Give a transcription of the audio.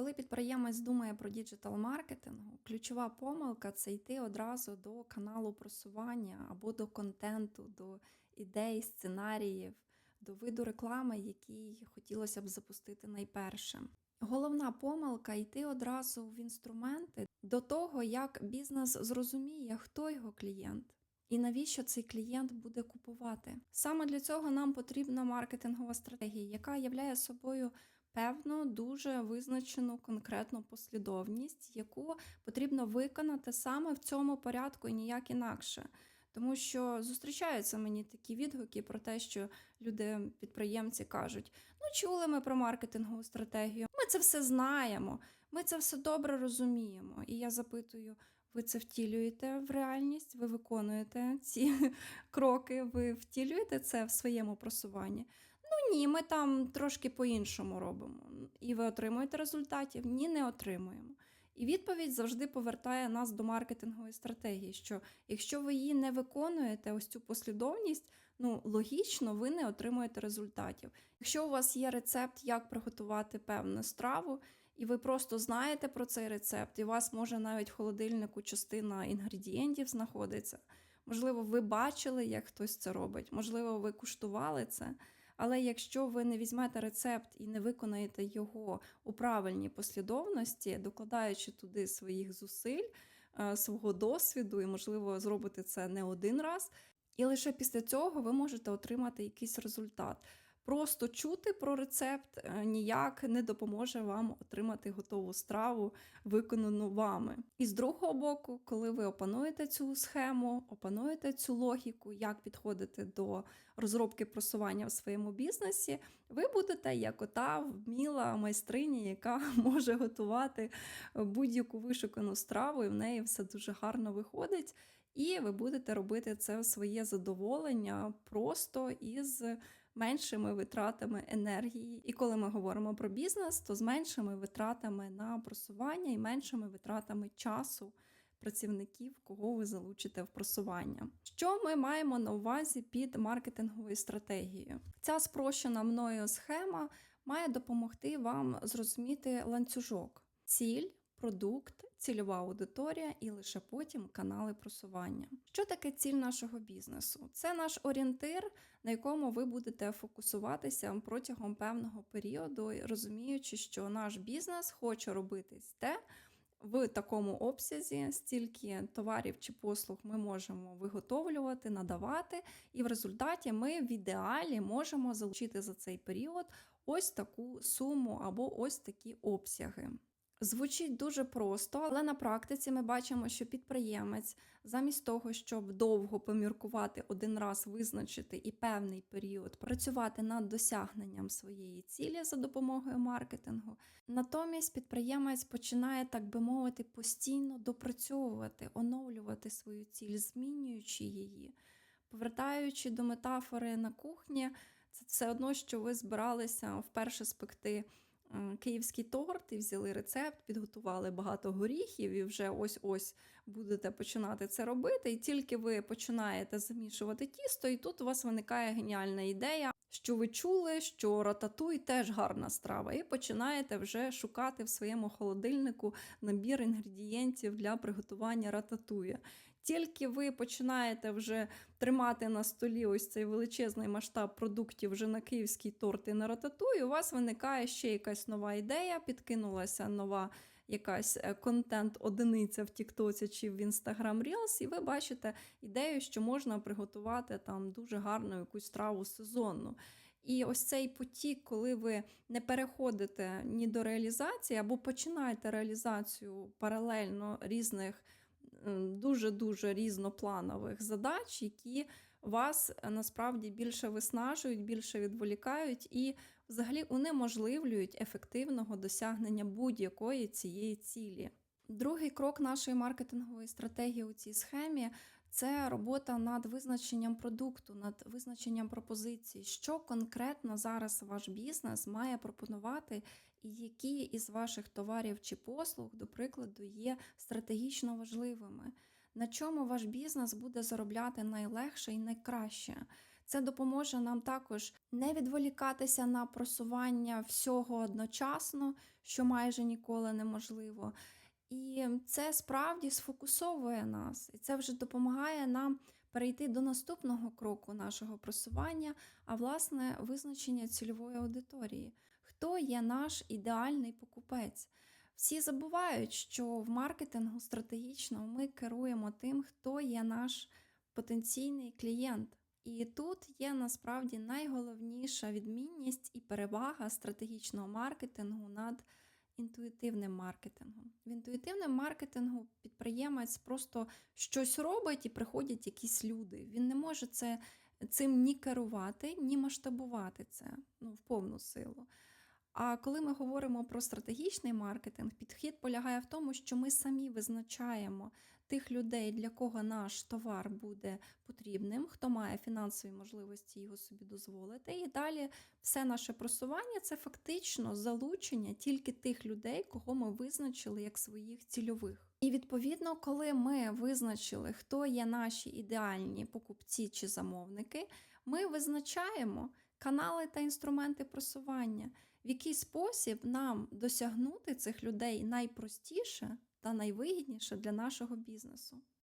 Коли підприємець думає про діджитал маркетингу, ключова помилка це йти одразу до каналу просування або до контенту, до ідей, сценаріїв, до виду реклами, який хотілося б запустити найпершим. Головна помилка йти одразу в інструменти до того, як бізнес зрозуміє, хто його клієнт. І навіщо цей клієнт буде купувати? Саме для цього нам потрібна маркетингова стратегія, яка являє собою певну дуже визначену конкретну послідовність, яку потрібно виконати саме в цьому порядку і ніяк інакше. Тому що зустрічаються мені такі відгуки про те, що люди, підприємці кажуть: ну чули ми про маркетингову стратегію, ми це все знаємо, ми це все добре розуміємо. І я запитую: ви це втілюєте в реальність, ви виконуєте ці кроки, ви втілюєте це в своєму просуванні? Ну ні, ми там трошки по-іншому робимо. І ви отримуєте результатів? Ні, не отримуємо. І відповідь завжди повертає нас до маркетингової стратегії, що якщо ви її не виконуєте, ось цю послідовність, ну логічно, ви не отримуєте результатів. Якщо у вас є рецепт, як приготувати певну страву, і ви просто знаєте про цей рецепт, і у вас може навіть в холодильнику частина інгредієнтів знаходиться. Можливо, ви бачили, як хтось це робить, можливо, ви куштували це. Але якщо ви не візьмете рецепт і не виконаєте його у правильній послідовності, докладаючи туди своїх зусиль, е, свого досвіду, і, можливо, зробите це не один раз, і лише після цього ви можете отримати якийсь результат. Просто чути про рецепт е, ніяк не допоможе вам отримати готову страву, виконану вами. І з другого боку, коли ви опануєте цю схему, опануєте цю логіку, як підходити до розробки просування в своєму бізнесі, ви будете як ота вміла майстриня, яка може готувати будь-яку вишукану страву, і в неї все дуже гарно виходить. І ви будете робити це в своє задоволення просто із меншими витратами енергії. І коли ми говоримо про бізнес, то з меншими витратами на просування і меншими витратами часу працівників, кого ви залучите в просування. Що ми маємо на увазі під маркетинговою стратегією? Ця спрощена мною схема має допомогти вам зрозуміти ланцюжок, ціль. Продукт, цільова аудиторія і лише потім канали просування. Що таке ціль нашого бізнесу? Це наш орієнтир, на якому ви будете фокусуватися протягом певного періоду, розуміючи, що наш бізнес хоче робити те. В такому обсязі стільки товарів чи послуг ми можемо виготовлювати, надавати, і в результаті ми в ідеалі можемо залучити за цей період ось таку суму або ось такі обсяги. Звучить дуже просто, але на практиці ми бачимо, що підприємець, замість того, щоб довго поміркувати, один раз визначити і певний період працювати над досягненням своєї цілі за допомогою маркетингу, натомість підприємець починає, так би мовити, постійно допрацьовувати, оновлювати свою ціль, змінюючи її, повертаючи до метафори на кухні, це все одно, що ви збиралися вперше спекти київський торт і взяли рецепт, підготували багато горіхів, і вже ось-ось будете починати це робити. І тільки ви починаєте замішувати тісто, і тут у вас виникає геніальна ідея, що ви чули, що рататуй теж гарна страва, і починаєте вже шукати в своєму холодильнику набір інгредієнтів для приготування рататуя. Тільки ви починаєте вже тримати на столі ось цей величезний масштаб продуктів вже на київський торт і на рататуй, у вас виникає ще якась нова ідея, підкинулася нова якась е, контент-одиниця в Тіктоці чи в Instagram Reels, і ви бачите ідею, що можна приготувати там дуже гарну якусь страву сезонну. І ось цей потік, коли ви не переходите ні до реалізації, або починаєте реалізацію паралельно різних дуже-дуже різнопланових задач, які вас е, насправді більше виснажують, більше відволікають і взагалі унеможливлюють ефективного досягнення будь-якої цієї цілі. Другий крок нашої маркетингової стратегії у цій схемі це робота над визначенням продукту, над визначенням пропозицій, що конкретно зараз ваш бізнес має пропонувати, і які із ваших товарів чи послуг, до прикладу, є стратегічно важливими. На чому ваш бізнес буде заробляти найлегше і найкраще? Це допоможе нам також не відволікатися на просування всього одночасно, що майже ніколи неможливо. І це справді сфокусовує нас, і це вже допомагає нам перейти до наступного кроку нашого просування, а власне визначення цільової аудиторії. Хто є наш ідеальний покупець? Всі забувають, що в маркетингу стратегічно ми керуємо тим, хто є наш потенційний клієнт. І тут є насправді найголовніша відмінність і перевага стратегічного маркетингу над інтуїтивним маркетингом. В інтуїтивному маркетингу підприємець просто щось робить і приходять якісь люди. Він не може це, цим ні керувати, ні масштабувати це ну, в повну силу. А коли ми говоримо про стратегічний маркетинг, підхід полягає в тому, що ми самі визначаємо тих людей, для кого наш товар буде потрібним, хто має фінансові можливості його собі дозволити. І далі все наше просування це фактично залучення тільки тих людей, кого ми визначили як своїх цільових. І відповідно, коли ми визначили, хто є наші ідеальні покупці чи замовники, ми визначаємо канали та інструменти просування, в який спосіб нам досягнути цих людей найпростіше та найвигідніше для нашого бізнесу.